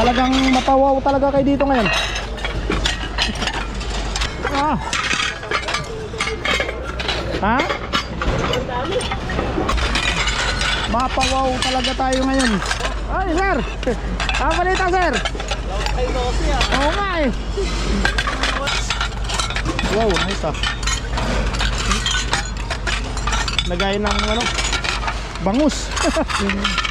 Talagang mapawaw talaga kayo dito ngayon. Ah. Ha? Mapawaw talaga tayo ngayon. Ay, sir. Ah, balita, sir. Oo nga eh. Wow, nice ah. Lagay ng ano, bangus.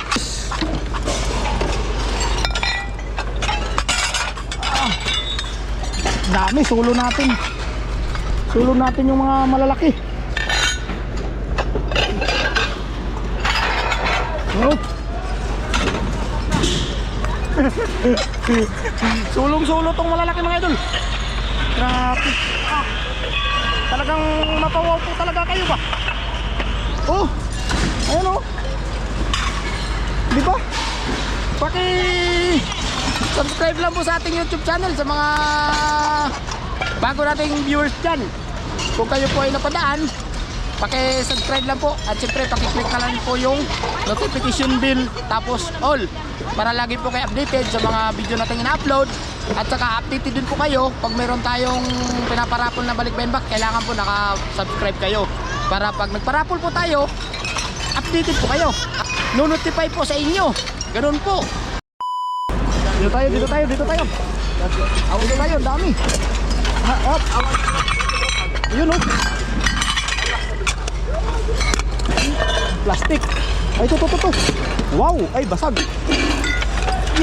dami, sulo natin. Sulo natin yung mga malalaki. Oh. Sulong-sulo tong malalaki mga idol. Grabe. Ah. Talagang mapawaw po talaga kayo ba? Oh. Ayun oh. Di ba? Paki subscribe lang po sa ating YouTube channel sa mga bago nating viewers dyan. Kung kayo po ay napadaan, paki-subscribe lang po. At syempre paki-click na lang po yung notification bell. Tapos all. Para lagi po kayo updated sa mga video nating ina-upload. At saka updated din po kayo pag meron tayong pinaparapol na balik back. Kailangan po naka-subscribe kayo. Para pag nagparapol po tayo updated po kayo. No-notify po sa inyo. Ganun po dito tayo dito tayo dito tayo dito tayo ang dami ha, up yun oh plastic ay ito ito ito ito. wow ay basag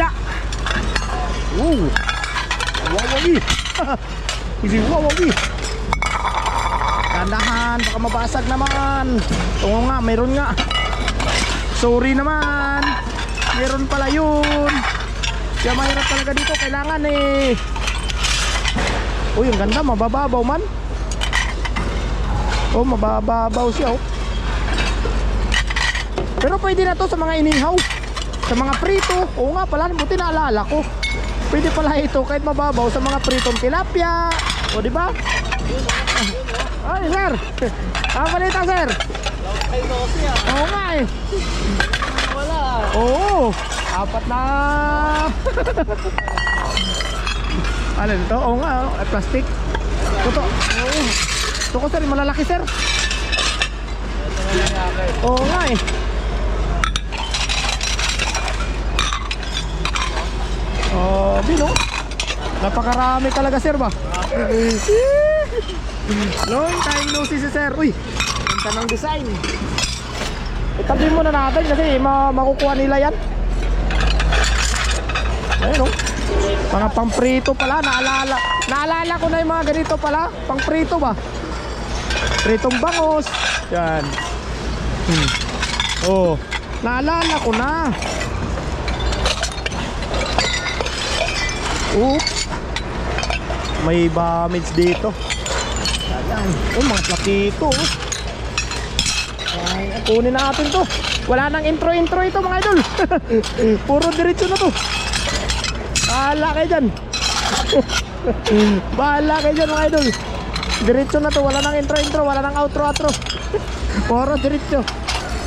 ya wow wawawi hindi wawawi Tandahan, baka mabasag naman. Oo nga, meron nga. Sorry naman. Meron pala yun. Kaya mahirap talaga dito. Kailangan eh. Uy, ang ganda. Mabababaw man. Oh, mabababaw siya oh. Pero pwede na to sa mga inihaw. Sa mga prito. Oo nga pala, buti naalala ko. Pwede pala ito kahit mababaw sa mga pritong tilapia. O, di ba? Ay, sir. Ah, balita, sir. Oo nga eh. Wala. Oo. Apat na. ano ito? Oo nga, oh. Ay, plastic. Ito. Oo. Ito ko, sir. Malalaki, sir. Oo nga eh. Oh, bino. Napakarami talaga, sir ba? Long time no see si sir. Uy, ganda ng design. Itabi mo na natin kasi ma makukuha nila yan. Ayun oh. Mga pamprito pala, naalala. Naalala ko na yung mga ganito pala. Pangprito ba? Pritong bangos. Yan. Hmm. Oh, naalala ko na. Oops. May damage dito. Ayan. Oh, mga platito. oh. Ay, kunin natin to. Wala nang intro-intro ito mga idol. Puro diretso na to. Bahala kayo dyan. Bahala kayo dyan mga idol. Diretso na to. Wala nang intro-intro. Wala nang outro-outro. Puro diretso.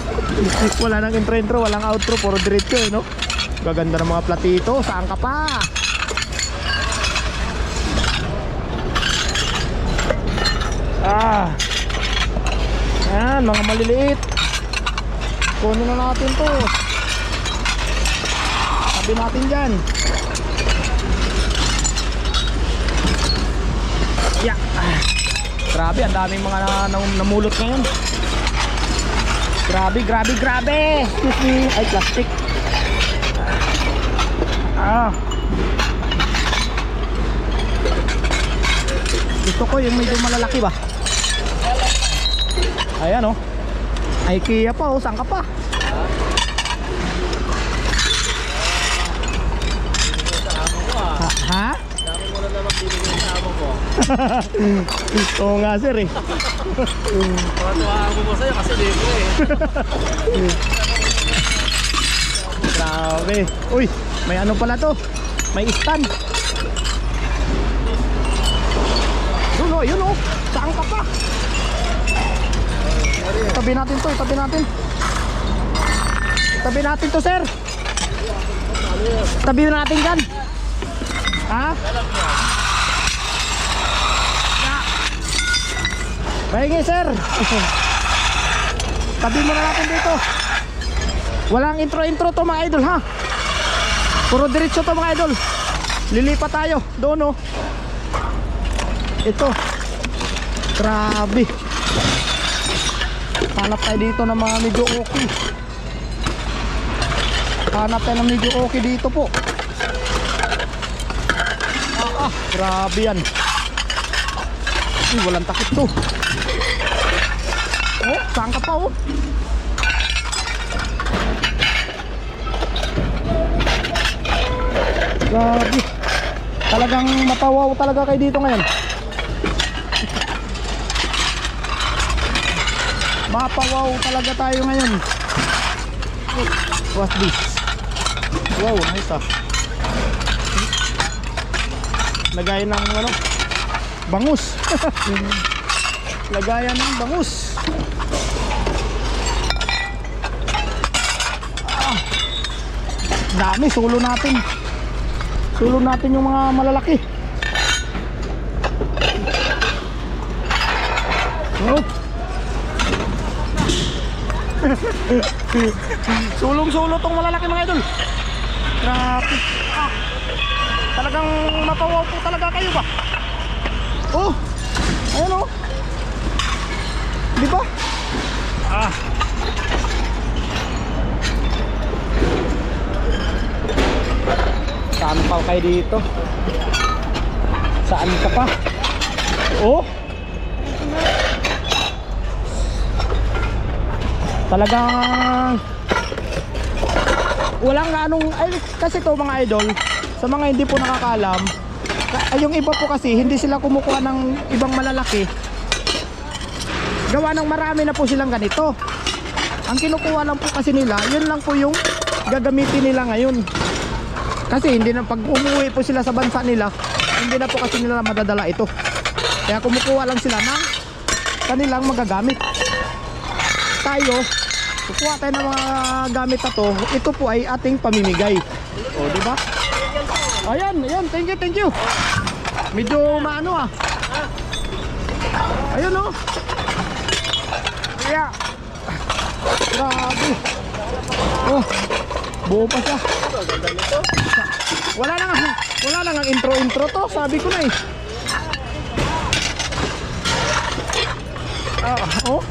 Wala nang intro-intro. Walang outro. Puro diretso eh, no? Gaganda ng mga platito. Saan ka pa? Ah. Yan, mga maliliit. Kunin na natin to. Sabi natin dyan. Yeah. Grabe, ang daming mga na, na- namulot ngayon. Grabe, grabe, grabe. Excuse me. Ay, plastic. Ah. Gusto ko yung medyo malalaki ba? Ayan oh. IKEA pa oh, saan ka pa? Ha? ha? Dami mo na naman binigay sa amo ko. Oo nga sir eh. Tuwa-tuwaan ko mo sa'yo kasi libre eh. Grabe. Uy, may ano pala to? May stand. Yun oh, yun oh. Saan ka pa? Tabi natin to, tabi natin. Tabi natin to sir. Tabi na natin dyan. Ha? Pahingi sir. Tabi mo na natin dito. Walang intro-intro to mga idol ha. Puro diretso to mga idol. Lilipat tayo. Doon oh. Ito. Grabe. Hanap tayo dito ng mga medyo okay. Hanap tayo ng medyo okay dito po. Ah, ah grabe yan. Uy, walang takip to. Oh, saan ka pa oh? Grabe. Talagang mapawaw talaga kayo dito ngayon. Mapawaw talaga tayo ngayon. What's this? Wow, nice ah. Lagayan ng ano? Bangus. Lagayan ng bangus. Ah. Dami, sulo natin. Sulo natin yung mga malalaki. Oh. Sulong-sulo tong malalaki mga idol. Grabe. Ah. Talagang mapawaw po talaga kayo ba? Oh. Ayan oh. Di ba? Ah. Saan pa kayo dito? Saan ka pa? Oh. Talagang walang anong ay kasi to mga idol sa mga hindi po nakakaalam ka- ay, yung iba po kasi hindi sila kumukuha ng ibang malalaki. Gawa ng marami na po silang ganito. Ang kinukuha lang po kasi nila yun lang po yung gagamitin nila ngayon. Kasi hindi na pag umuwi po sila sa bansa nila hindi na po kasi nila madadala ito. Kaya kumukuha lang sila ng kanilang magagamit. Tayo kukuha tayo ng mga gamit na to. Ito po ay ating pamimigay. O di ba ayan ayan thank you thank you. Medyo maano ah. Ayun oh. Kaya grabe. Oh buo pa siya. Wala na nga wala na nga intro intro to sabi ko na eh. Ah oh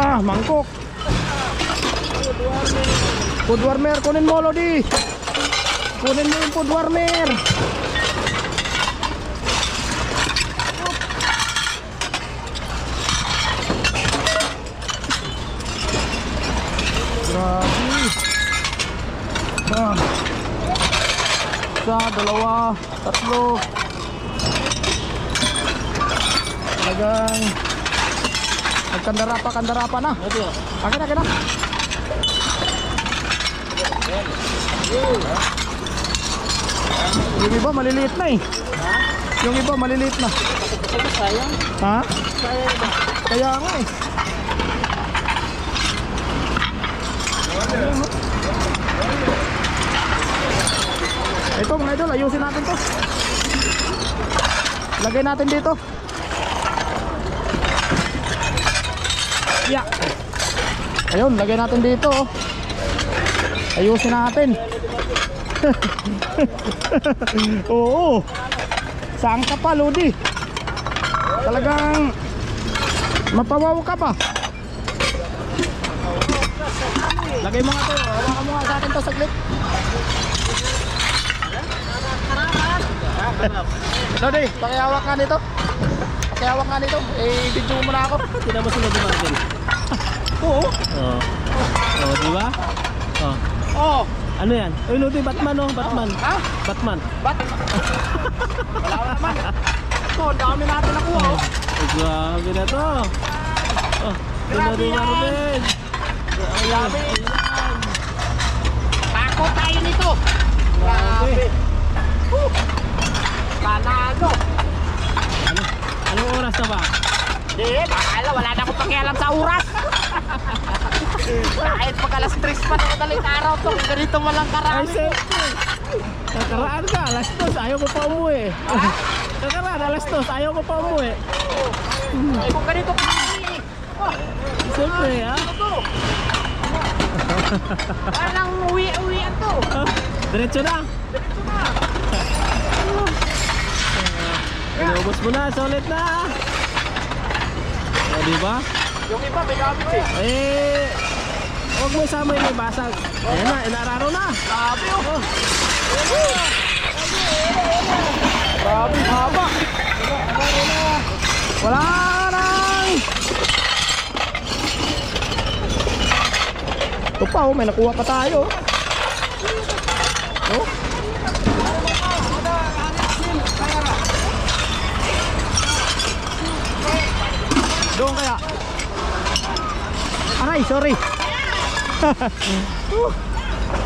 Ah, mangkok. Food warmer, kunin mo Lodi. Kunin mo yung food warmer. Grabe. Ah. Isa, dalawa, tatlo. Nagkandara pa, kandara pa na. Akin, akin na. Yung iba maliliit na eh. Yung iba maliliit na. Sayang. Ha? Sayang ba? Kaya nga eh. Ito mga idol, ayusin natin to. Lagay natin dito. Yeah. Ayun, lagay natin dito. oh. Ayusin natin. Oo. Saan ka pa, Lodi? Talagang mapawaw ka pa. Lagay mo nga to. Hawakan mo nga sa akin to saglit. Lodi, pakihawak nga nito. Pakihawak nga nito. Eh, video mo na ako. Hindi naman sila dumating. Oo. Oo. Oo, di ba? Oh. Oo. Ano yan? Uy, Lodi, Batman oh, Batman. Ha? Batman. Ba't? Wala ka naman. Ito, dami natin nakuha. Oh. Ay, grabe na to. Oh, Grabe yan. Marvin. Grabe. Tako tayo nito. Grabe. Panalo. Ano, anong oras na ba? Di, bakala wala na akong pakialam sa oras. Kahit pag alas 3 pa ng madaling araw to, ganito mo lang Ay, karami. siyempre. Nakaraan ka, alas dos, ayaw ko pa umuwi. Nakaraan, alas dos, ayaw ko pa umuwi. Eh, kung ganito. Oh, Siyempre, ha? Parang uwi-uwian to. Diretso na. Diretso na. Inubos mo na, solid na. O, di ba? Yung iba, may gamit eh. Eh, huwag mo isama yung basag. Ayan na, inararo na. Grabe oh. Grabe, haba. Wala nang. Ito pa oh, may nakuha pa tayo. Oh. Doon kaya. Aray, sorry.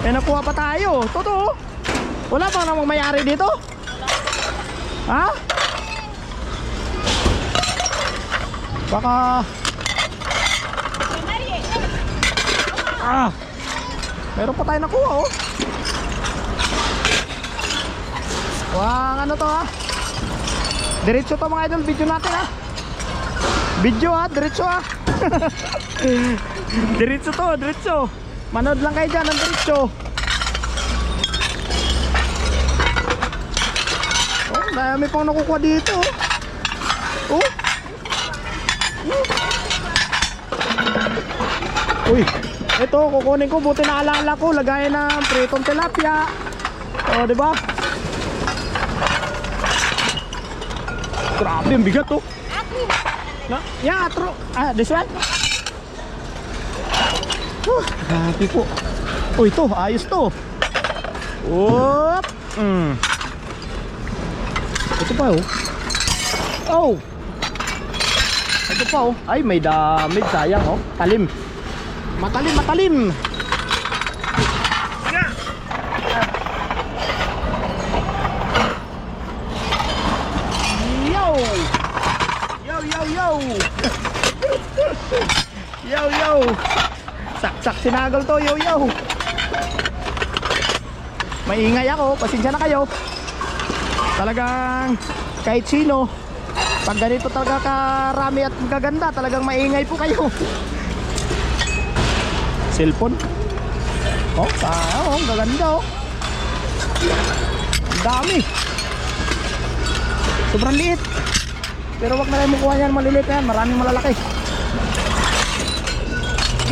May nakuha pa tayo. Totoo. Wala bang namang mayari dito? Ha? Baka... Ah! Meron pa tayo nakuha oh. Wang ano to ha? Diretso to mga idol, video natin ha. Video ha, diretso ha. diretso to, diretso. Manood lang kayo dyan ng diretso. Oh, dami pang nakukuha dito. Oh. Oh. Uy, ito kukunin ko buti na alala ko lagay ng pritong tilapia. Oh, di ba? Grabe, ang bigat oh. Na, yeah, true. Ah, this one? Huh, grabe po. Oh, ito, ayos to. Whoop. Mm. Ito pa oh. Oh. Ito pa oh. Ay, may damage sayang oh. Talim. Matalim, matalim. Yo! Yo, yo, yo! yo, yo! Saksak sinagal to, yo, yo! Maingay ako, pasensya na kayo. Talagang kahit sino, pag ganito talaga karami at magaganda, talagang maingay po kayo. Cellphone. Oh, sa, oh, gaganda oh. Dami. Sobrang liit. Pero wag na rin makuha yan maliliit yan. Maraming malalaki.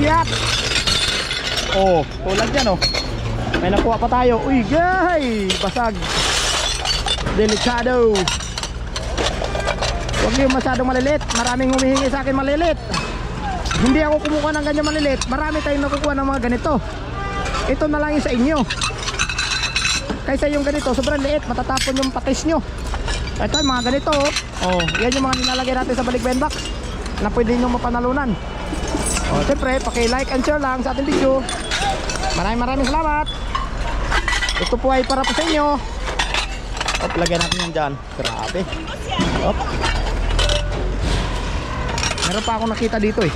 Yan. Oh, tulad yan oh. May nakuha pa tayo. Uy, gay! Basag. Delikado. Huwag yung masyadong maliliit. Maraming humihingi sa akin maliliit. Hindi ako kumukuha ng ganyan maliliit. Marami tayong nakukuha ng mga ganito. Ito na lang yung sa inyo. Kaysa yung ganito, sobrang liit. Matatapon yung patis nyo. Ito mga ganito. Oh, oh yan yung mga nilalagay natin sa balik box na pwede nyo mapanalunan. Oh, siyempre, paki-like and share lang sa ating video. Maraming maraming salamat. Ito po ay para po sa inyo. Op, lagyan natin yan dyan. Grabe. Op. Meron pa akong nakita dito eh.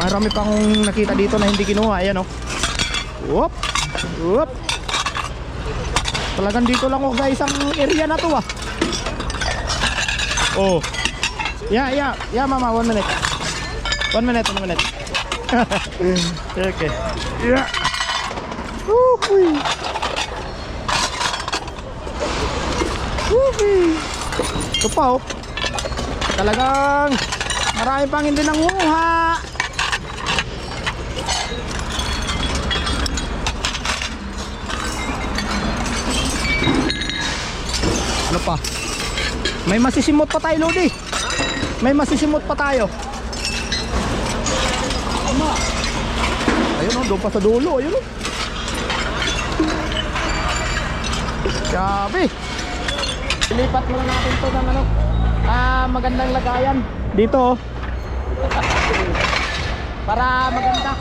Marami pa akong nakita dito na hindi kinuha. Ayan oh. Whoop. Whoop. Talagang dito lang ako sa isang area na to ah. Oh. Yeah, yeah. Yeah, mama. One minute. One minute, one minute. okay. Yeah. Woohoo. Woohoo. Ito pa oh. Talagang marami pang hindi nanguha. Ano pa? May masisimot pa tayo, Lodi. May masisimot pa tayo. Oh, doon pa sa dulo. Ayun oh. Grabe. Ilipat muna natin to ng ano. Ah, magandang lagayan. Dito oh. Para maganda.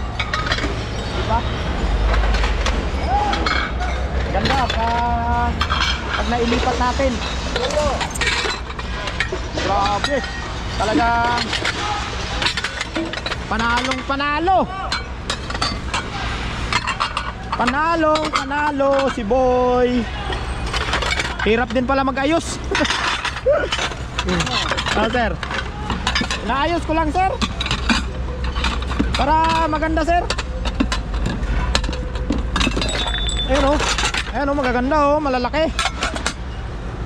Diba? Ganda pa pag nailipat natin. Grabe. Talagang panalong panalo. Panalong panalo si Boy. Hirap din pala mag-ayos. ah, sir. Naayos ko lang, sir. Para maganda, sir. Ayun oh. Ayun oh, magaganda oh, malalaki.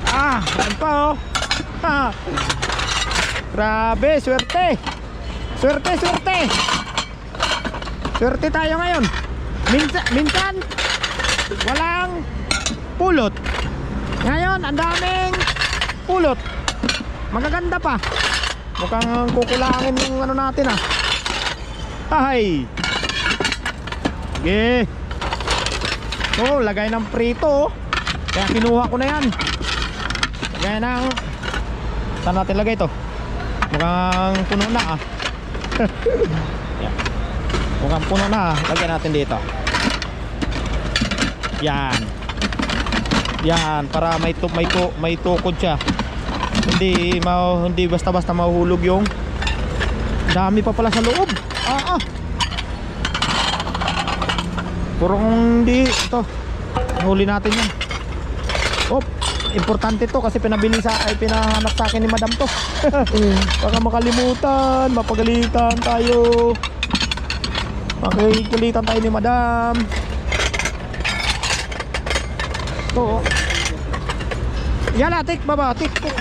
Ah, ayun pa oh. Grabe, swerte. Swerte, swerte. Swerte tayo ngayon. Minsan, minsan walang pulot. Ngayon, ang daming pulot. Magaganda pa. Mukhang kukulangin yung ano natin ah. Ay. Sige. Oh, lagay ng prito. oh. Kaya kinuha ko na yan. Lagay ng... Saan natin lagay to? Mukhang puno na ah. Mukhang puno na ah. Lagyan natin dito. Yan. Yan, para may tu may tu may tukod siya. Hindi ma hindi basta-basta mahuhulog yung dami pa pala sa loob. Ah, ah. Purong hindi ito. Huli natin yan. Oh, importante to kasi pinabili sa ay pinahanap sa akin ni Madam to. Baka makalimutan, mapagalitan tayo. Makikilitan tayo ni Madam. Ito oh. Yan na, tik baba, tik tik.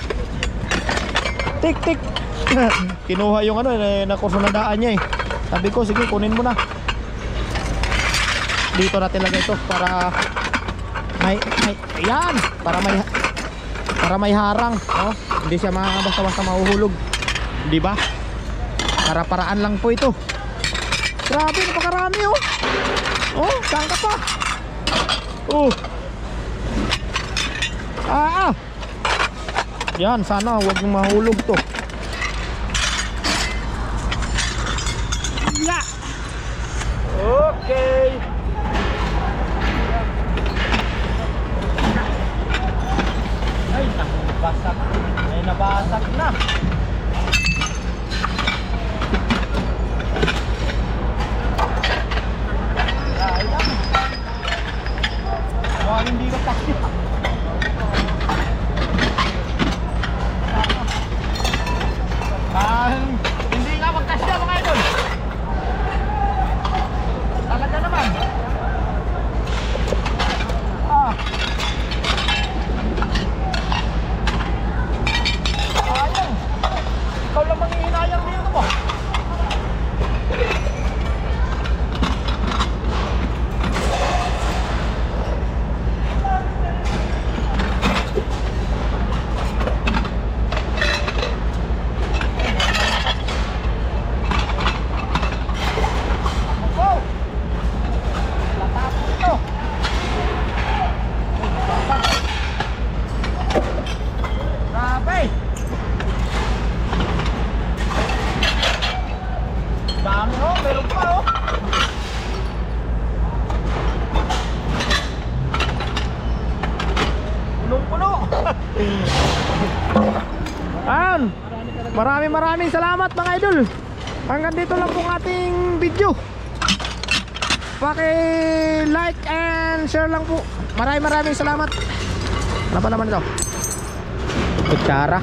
Tik tik. Kinuha yung ano, eh, nakusunadaan niya eh. Sabi ko, sige kunin mo na. Dito natin lagay ito para may, may yan, para may para may harang, no? Hindi siya basta-basta mahuhulog. Di ba? Para-paraan lang po ito. Grabe, oh. Oh, saan ka pa? Oh. Ah, ah. Yan, sana mong mahulog to. Ya. Okay. Ay, nabasag. Ay, nabasag na. Ay, lang. Mukhang hindi ka kasi. Ah, hindi nga magkasya mga idol. Talaga naman. Ah. Sayang. Ikaw lang manghihinayang dito mo. Wow! Latapos ito. Grabe! Dami oh, meron pa oh. Punong-puno. Ayan. Maraming maraming salamat mga idol. Hanggang dito lang pong ating video. Paki-like and share lang po. Maraming maraming salamat. Ano pa naman ito? Kutsara.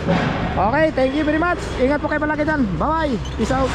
Okay, thank you very much. Ingat po kayo palagi dyan. Bye-bye. Peace out.